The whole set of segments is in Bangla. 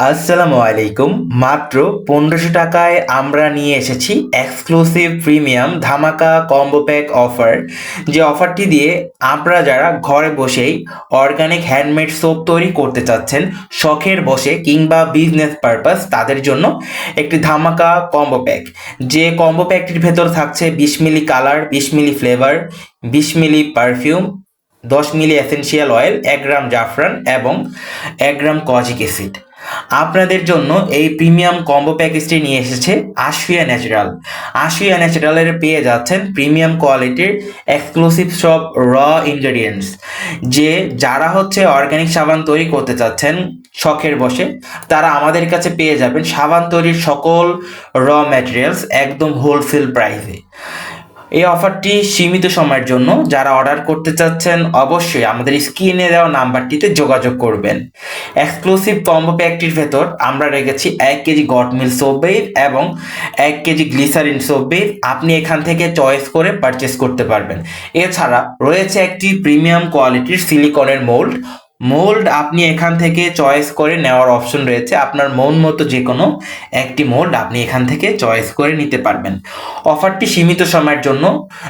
আসসালামু আলাইকুম। মাত্র পনেরোশো টাকায় আমরা নিয়ে এসেছি এক্সক্লুসিভ প্রিমিয়াম ধামাকা কম্বো প্যাক অফার যে অফারটি দিয়ে আপনারা যারা ঘরে বসেই অর্গানিক হ্যান্ডমেড সোপ তৈরি করতে চাচ্ছেন, শখের বসে কিংবা বিজনেস পারপাস তাদের জন্য একটি ধামাকা কম্বো প্যাক যে কম্বো প্যাকটির ভেতর থাকছে বিশ মিলি কালার বিশ মিলি ফ্লেভার বিশ মিলি পারফিউম দশ মিলি এসেনশিয়াল অয়েল এক গ্রাম জাফরান এবং এক গ্রাম কজিক অ্যাসিড আপনাদের জন্য এই প্রিমিয়াম কম্বো প্যাকেজটি নিয়ে এসেছে আশফিয়া ন্যাচারাল। আশফিয়া ন্যাচারালের পেয়ে যাচ্ছেন প্রিমিয়াম কোয়ালিটির এক্সক্লুসিভ সব র ইনগ্রেডিয়েন্টস, যে যারা হচ্ছে অর্গানিক সাবান তৈরি করতে চাচ্ছেন শখের বসে, তারা আমাদের কাছে পেয়ে যাবেন সাবান তৈরির সকল র ম্যাটেরিয়ালস একদম হোলসেল প্রাইসে এই অফারটি সীমিত সময়ের জন্য যারা অর্ডার করতে চাচ্ছেন অবশ্যই আমাদের স্ক্রিনে দেওয়া নাম্বারটিতে যোগাযোগ করবেন। এক্সক্লুসিভ কম্বো প্যাকটির ভেতর আমরা রেখেছি এক KG goat milk soap base এবং এক কেজি গ্লিসারিন সোপ বেস আপনি এখান থেকে চয়েস করে পারচেস করতে পারবেন। এছাড়া রয়েছে একটি প্রিমিয়াম কোয়ালিটির সিলিকনের মোল্ড মোল্ড আপনি এখান থেকে চয়েস করে নেওয়ার অপশন রয়েছে। আপনার মন মতো যে কোনো একটি মোল্ড আপনি এখান থেকে চয়েস করে নিতে পারবেন। অফারটি সীমিত সময়ের জন্য।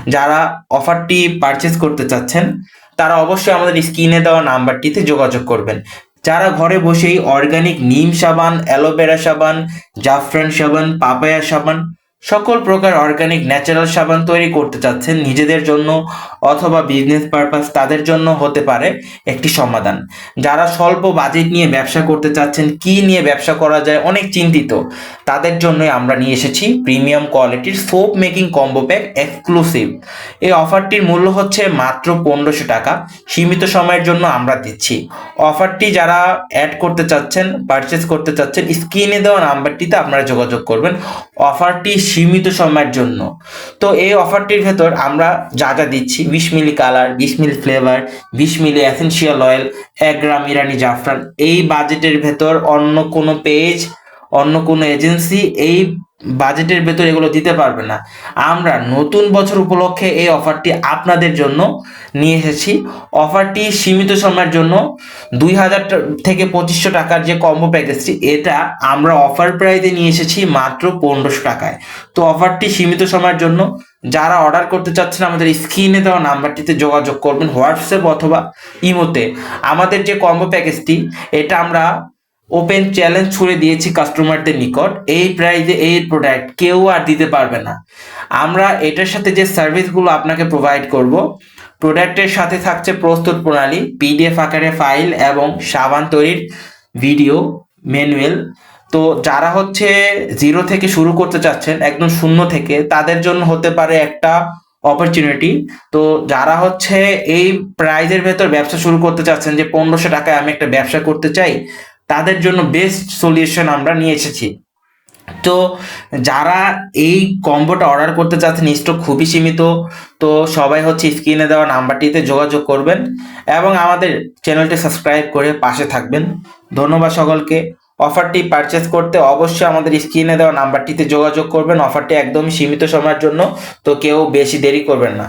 যারা অফারটি পারচেস করতে চাচ্ছেন, তারা অবশ্যই আমাদের স্ক্রিনে দেওয়া নাম্বারটিতে যোগাযোগ করবেন। যারা ঘরে বসেই অর্গানিক নিম সাবান, অ্যালোভেরা সাবান, জাফরান সাবান, পাপায়া সাবান সকল প্রকার অর্গানিক ন্যাচারাল সাবান তৈরি করতে চাচ্ছেন নিজেদের জন্য অথবা বিজনেস পারপাস তাদের জন্য হতে পারে একটি সমাধান। যারা স্বল্প বাজেট নিয়ে ব্যবসা করতে চাচ্ছেন, কি নিয়ে ব্যবসা করা যায় অনেক চিন্তিত। তাদের জন্যই আমরা নিয়ে এসেছি প্রিমিয়াম কোয়ালিটির soap making combo pack exclusive এই অফারটির মূল্য হচ্ছে মাত্র পনেরোশো টাকা। সীমিত সময়ের জন্য আমরা দিচ্ছি। অফারটি যারা অ্যাড করতে চাচ্ছেন পারচেস করতে চাচ্ছেন, স্ক্রিনে দেওয়া নাম্বারটিতে আপনারা যোগাযোগ করবেন। অফারটি সীমিত সময়ের জন্য। তো এই অফারটির ভেতর আমরা যা যা দিচ্ছি বিশ মিলি কালার বিশ মিলি ফ্লেভার বিশ মিলি এসেন্সিয়াল অয়েল এক গ্রাম ইরানি জাফরান, এই বাজেটের ভেতর অন্য কোনো পেজ অন্য কোনো এজেন্সি এই বাজেটের ভেতর এগুলো দিতে পারবে না। আমরা নতুন বছর উপলক্ষে এই অফারটি আপনাদের জন্য নিয়ে এসেছি। অফারটি সীমিত সময়ের জন্য দুই হাজার থেকে পঁচিশশো টাকার যে কম্বো প্যাকেজটি এটা আমরা অফার প্রাইজে নিয়ে এসেছি মাত্র পনেরোশো টাকায়। তো অফারটি সীমিত সময়ের জন্য যারা অর্ডার করতে চাচ্ছেন, আমাদের স্ক্রিনে দেওয়া নাম্বারটিতে যোগাযোগ করবেন, হোয়াটসঅ্যাপ অথবা ইমোতে। আমাদের যে কম্বো প্যাকেজটি এটা আমরা ওপেন চ্যালেঞ্জ ছুড়ে দিয়েছি কাস্টমারদের নিকট। এই প্রাইজে এই প্রোডাক্ট কেউ আর দিতে পারবে না। আমরা এটার সাথে যে সার্ভিসগুলো আপনাকে প্রোভাইড করব প্রোডাক্টের সাথে থাকছে প্রস্তুত প্রণালী পিডিএফ আকারে ফাইল এবং সাবান তৈরির ভিডিও ম্যানুয়াল তো যারা হচ্ছে জিরো থেকে শুরু করতে চাচ্ছেন, একদম শূন্য থেকে, তাদের জন্য হতে পারে একটা অপরচুনিটি তো যারা হচ্ছে এই প্রাইজের ভেতর ব্যবসা শুরু করতে চাচ্ছেন যে পনেরোশো টাকায় আমি একটা ব্যবসা করতে চাই তাদের জন্য বেস্ট সলিউশন আমরা নিয়ে এসেছি। তো যারা এই কম্বোটা অর্ডার করতে চাচ্ছেন স্টক খুবই সীমিত, তো সবাই হচ্ছে স্ক্রিনে দেওয়া নাম্বারটিতে যোগাযোগ করবেন এবং আমাদের চ্যানেলটি সাবস্ক্রাইব করে পাশে থাকবেন। ধন্যবাদ সকলকে। অফারটি পারচেস করতে অবশ্যই আমাদের স্ক্রিনে দেওয়া নাম্বারটিতে যোগাযোগ করবেন। অফারটি একদমই সীমিত সময়ের জন্য, তো কেউ বেশি দেরি করবেন না।